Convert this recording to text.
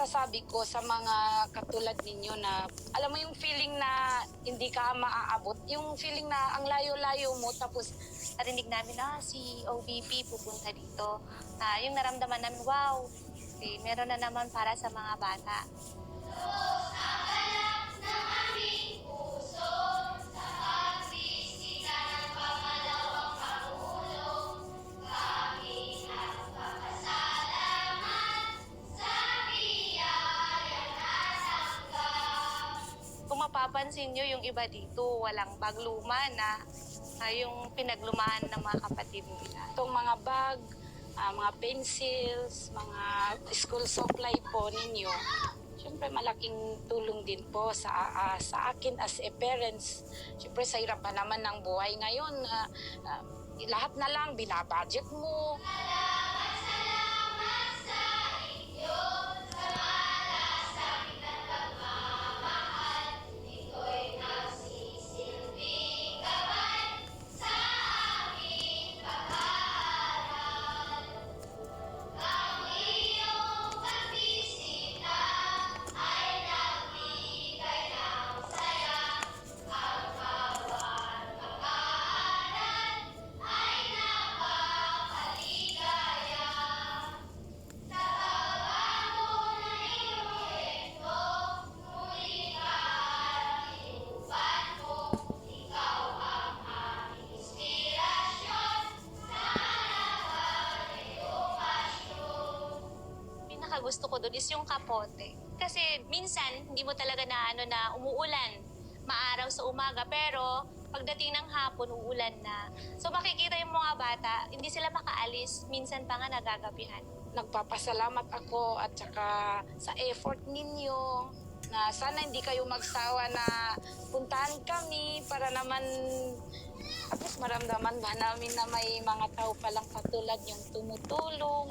masasabi ko sa mga katulad ninyo na alam mo yung feeling na hindi ka maaabot, yung feeling na ang layo-layo mo tapos narinig namin na si OBP pupunta dito. Ah, yung naramdaman namin, wow, eh, meron na naman para sa mga bata. Mapapansin nyo, yung iba dito, walang pagluma na ah, yung pinaglumaan ng mga kapatid nila. itong mga bag, ah, mga pencils, mga school supply po ninyo, Siyempre malaking tulong din po sa ah, sa akin as a parents. Siyempre sa hirap pa naman ng buhay ngayon. ah, ah, lahat na lang binabudget mo. Pinaka gusto ko doon is yung kapote. Kasi minsan, hindi mo talaga na ano na umuulan. Maaraw sa umaga, pero pagdating ng hapon, uulan na. So makikita yung mga bata, hindi sila makaalis. Minsan pa nga nagagabihan. Nagpapasalamat ako at saka sa effort ninyo na sana hindi kayo magsawa na puntahan kami para naman at least maramdaman ba namin na may mga tao palang katulad yung tumutulong.